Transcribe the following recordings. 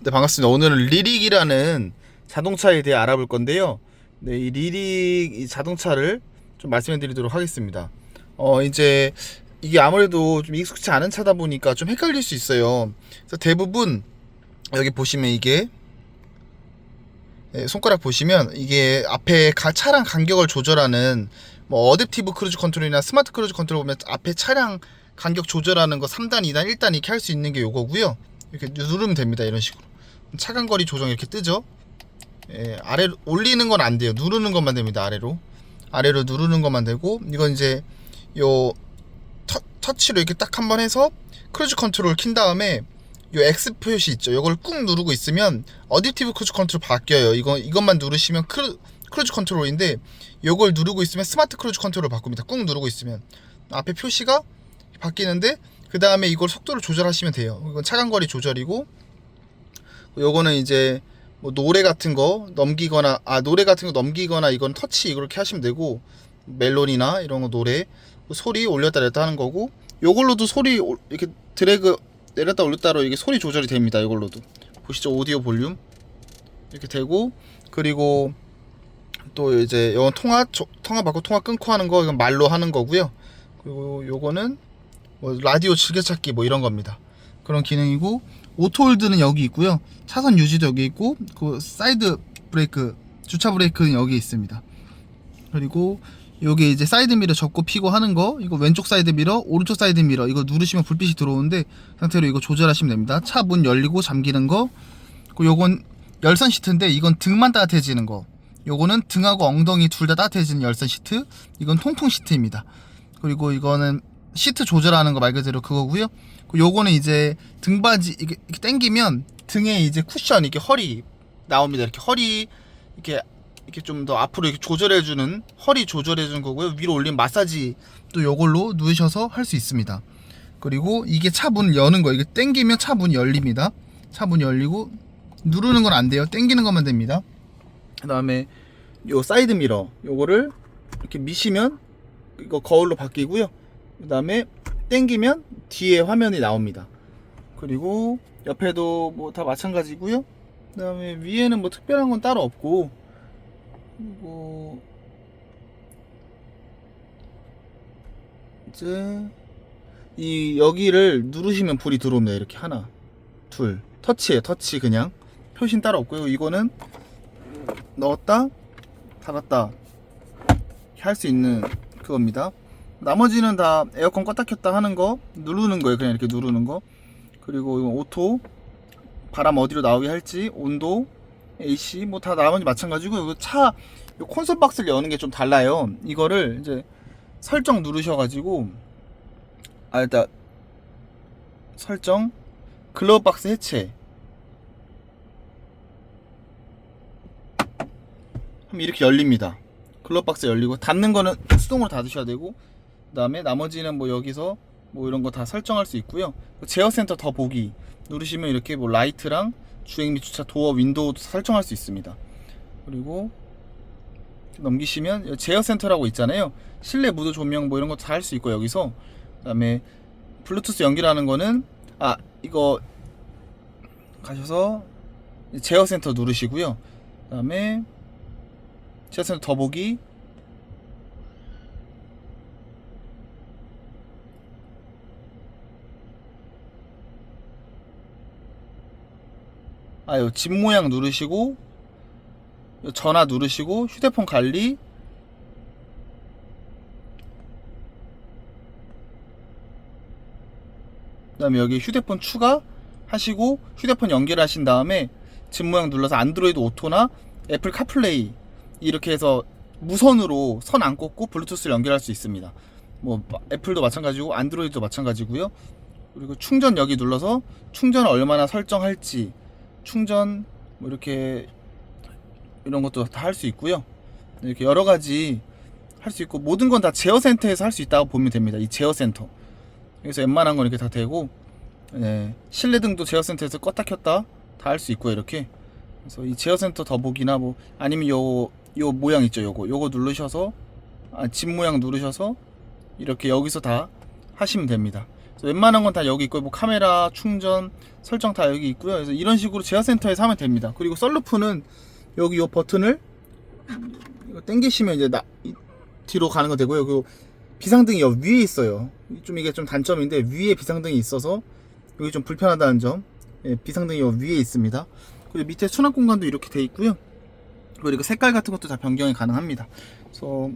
네, 반갑습니다. 오늘은 리릭이라는 자동차에 대해 알아볼 건데요. 네, 이 리릭 이 자동차를 좀 말씀해 드리도록 하겠습니다. 어, 이제 이게 아무래도 좀 익숙치 않은 차다 보니까 좀 헷갈릴 수 있어요. 그래서 대부분 여기 보시면 이게 예, 손가락 보시면 이게 앞에 가- 차량 간격을 조절하는 뭐 어댑티브 크루즈 컨트롤이나 스마트 크루즈 컨트롤 보면 앞에 차량 간격 조절하는 거 3단, 2단, 1단 이렇게 할 수 있는 게 요거고요. 이렇게 누르면 됩니다. 이런 식으로. 차간 거리 조정 이렇게 뜨죠. 예, 아래로 올리는 건 안 돼요. 누르는 것만 됩니다. 아래로. 아래로 누르는 것만 되고 이건 이제 요 터, 터치로 이렇게 딱 한 번 해서 크루즈 컨트롤 킨 다음에 요 X 표시 있죠. 요걸 꾹 누르고 있으면 어댑티브 크루즈 컨트롤 바뀌어요. 이거 이것만 누르시면 크루, 크루즈 컨트롤인데 요걸 누르고 있으면 스마트 크루즈 컨트롤을 바꿉니다. 꾹 누르고 있으면 앞에 표시가 바뀌는데 그 다음에 이걸 속도를 조절하시면 돼요. 이건 차간 거리 조절이고 요거는 이제 뭐 노래 같은 거 넘기거나 아 노래 같은 거 넘기거나 이건 터치 이렇게 하시면 되고 멜론이나 이런 거 노래 소리 올렸다 내렸다 하는 거고 요걸로도 소리 올- 이렇게 드래그 내렸다 올렸다로 이게 소리 조절이 됩니다. 이걸로도 보시죠 오디오 볼륨 이렇게 되고 그리고 또 이제 이건 통화 조- 통화 받고 통화 끊고 하는 거 이건 말로 하는 거고요. 그리고 요거는 뭐 라디오 즐겨찾기 뭐 이런 겁니다. 그런 기능이고 오토홀드는 여기 있고요. 차선 유지도 여기 있고 그 사이드 브레이크 주차 브레이크는 여기 있습니다. 그리고 여기 이제 사이드 미러 접고 피고 하는 거 이거 왼쪽 사이드 미러 오른쪽 사이드 미러 이거 누르시면 불빛이 들어오는데 그 상태로 이거 조절하시면 됩니다. 차 문 열리고 잠기는 거 그리고 요건 열선 시트인데 이건 등만 따뜻해지는 거 요거는 등하고 엉덩이 둘 다 따뜻해지는 열선 시트 이건 통풍 시트입니다. 그리고 이거는 시트 조절하는 거 말 그대로 그거고요. 그리고 요거는 이제 등받이 이렇게, 당기면 등에 이제 쿠션 이렇게 허리 나옵니다. 이렇게 허리 이렇게 이렇게 좀 더 앞으로 이렇게 조절해 주는 허리 조절해 주는 거고요. 위로 올린 마사지 또 요걸로 누우셔서 할 수 있습니다. 그리고 이게 차 문 여는 거 이게 당기면 차 문 열립니다. 차 문 열리고 누르는 건 안 돼요. 당기는 것만 됩니다. 그다음에 요 사이드 미러 요거를 이렇게 미시면 이거 거울로 바뀌고요. 그 다음에 당기면 뒤에 화면이 나옵니다. 그리고 옆에도 뭐 다 마찬가지고요. 그 다음에 위에는 뭐 특별한 건 따로 없고 그리고 이제 이 여기를 누르시면 불이 들어옵니다. 이렇게 하나, 둘, 터치에 터치 그냥 표시는 따로 없고요. 이거는 넣었다, 닫았다 할 수 있는 그겁니다. 나머지는 다 에어컨 껐다 켰다 하는 거 누르는 거예요. 그냥 이렇게 누르는 거. 그리고 오토 바람 어디로 나오게 할지 온도 AC 뭐 다 나머지 마찬가지고 이거 차요 콘솔 박스를 여는 게 좀 달라요. 이거를 이제 설정 누르셔가지고 아 일단 설정 글러브 박스 해체 하면 이렇게 열립니다. 글러브 박스 열리고 닫는 거는 수동으로 닫으셔야 되고 그다음에 나머지는 뭐 여기서 뭐 이런 거 다 설정할 수 있고요. 제어 센터 더 보기 누르시면 이렇게 뭐 라이트랑 주행 및 주차 도어 윈도우도 설정할 수 있습니다. 그리고 넘기시면 제어 센터라고 있잖아요. 실내 무드 조명 뭐 이런 거 다 할 수 있고 여기서 그다음에 블루투스 연결하는 거는 아 이거 가셔서 제어 센터 누르시고요. 그다음에 제어 센터 더 보기 아 요 집 모양 누르시고 요 전화 누르시고 휴대폰 관리 그 다음에 여기 휴대폰 추가 하시고 휴대폰 연결하신 다음에 집 모양 눌러서 안드로이드 오토나 애플 카플레이 이렇게 해서 무선으로 선 안 꽂고 블루투스를 연결할 수 있습니다. 뭐 애플도 마찬가지고 안드로이드도 마찬가지고요. 그리고 충전 여기 눌러서 충전을 얼마나 설정할지 충전 뭐 이렇게 이런 것도 다 할 수 있고요. 이렇게 여러 가지 할 수 있고 모든 건 다 제어 센터에서 할 수 있다고 보면 됩니다. 이 제어 센터. 그래서 웬만한 건 이렇게 다 되고 네, 실내 등도 제어 센터에서 껐다 켰다 다 할 수 있고요. 이렇게. 그래서 이 제어 센터 더보기나 뭐 아니면 요 요 모양 있죠. 요거 요거 누르셔서 아, 집 모양 누르셔서 이렇게 여기서 다 하시면 됩니다. 웬만한 건 다 여기 있고 뭐 카메라, 충전, 설정 다 여기 있고요. 그래서 이런 식으로 제어센터에서 하면 됩니다. 그리고 썰루프는 여기 이 버튼을 당기시면 이제 나, 이- 뒤로 가는 거 되고요. 그 비상등이 여기 위에 있어요. 좀 이게 좀 단점인데 위에 비상등이 있어서 여기 좀 불편하다는 점. 예, 비상등이 여기 위에 있습니다. 그리고 밑에 수납 공간도 이렇게 돼 있고요. 그리고 색깔 같은 것도 다 변경이 가능합니다. 그래서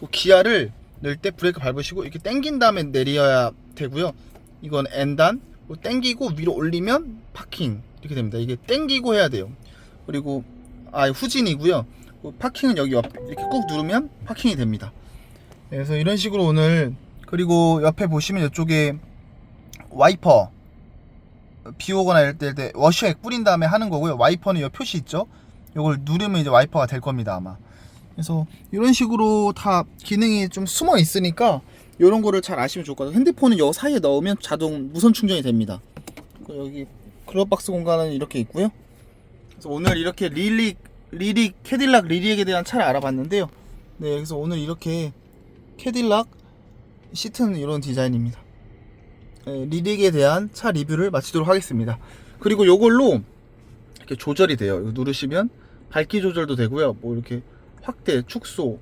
그 기아를 넣을 때 브레이크 밟으시고 이렇게 당긴 다음에 내려야 되고요. 이건 그리고 당기고 위로 올리면 파킹 이렇게 됩니다. 이게 당기고 해야 돼요. 그리고 아 후진이고요. 그 파킹은 여기 옆 이렇게 꾹 누르면 파킹이 됩니다. 네, 그래서 이런 식으로 오늘 그리고 옆에 보시면 이쪽에 와이퍼 비 오거나 이럴 때, 이럴 때 워셔액 뿌린 다음에 하는 거고요. 와이퍼는 이 표시 있죠? 이걸 누르면 이제 와이퍼가 될 겁니다 아마. 그래서 이런 식으로 다 기능이 좀 숨어 있으니까 이런 거를 잘 아시면 좋을 것 같아요. 핸드폰은 여 사이에 넣으면 자동 무선 충전이 됩니다. 여기 글러박스 공간은 이렇게 있고요. 그래서 오늘 이렇게 리릭 리릭 캐딜락 리릭에 대한 차를 알아봤는데요. 네, 그래서 오늘 이렇게 캐딜락 시트는 이런 디자인입니다. 네, 리릭에 대한 차 리뷰를 마치도록 하겠습니다. 그리고 요걸로 이렇게 조절이 돼요. 누르시면 밝기 조절도 되고요. 뭐 이렇게 확대, 축소,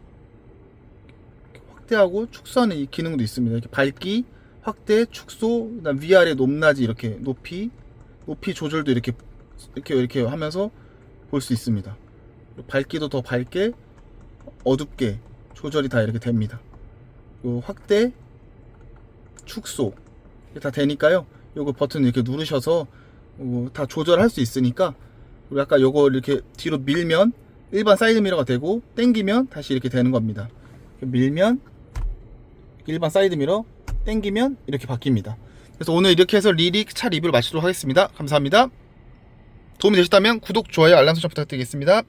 확대하고 축소하는 이 기능도 있습니다. 이렇게 밝기, 확대, 축소, 그다음 위아래 높낮이 이렇게 높이, 높이 조절도 이렇게 이렇게 이렇게 하면서 볼 수 있습니다. 밝기도 더 밝게, 어둡게 조절이 다 이렇게 됩니다. 요 확대, 축소 이게 다 되니까요. 요거 버튼 이렇게 누르셔서 어, 다 조절할 수 있으니까 그리고 아까 요거 이렇게 뒤로 밀면 일반 사이드 미러가 되고 당기면 다시 이렇게 되는 겁니다. 밀면 일반 사이드 미러 당기면 이렇게 바뀝니다. 그래서 오늘 이렇게 해서 리릭 차 리뷰를 마치도록 하겠습니다. 감사합니다. 도움이 되셨다면 구독, 좋아요, 알람 설정 부탁드리겠습니다.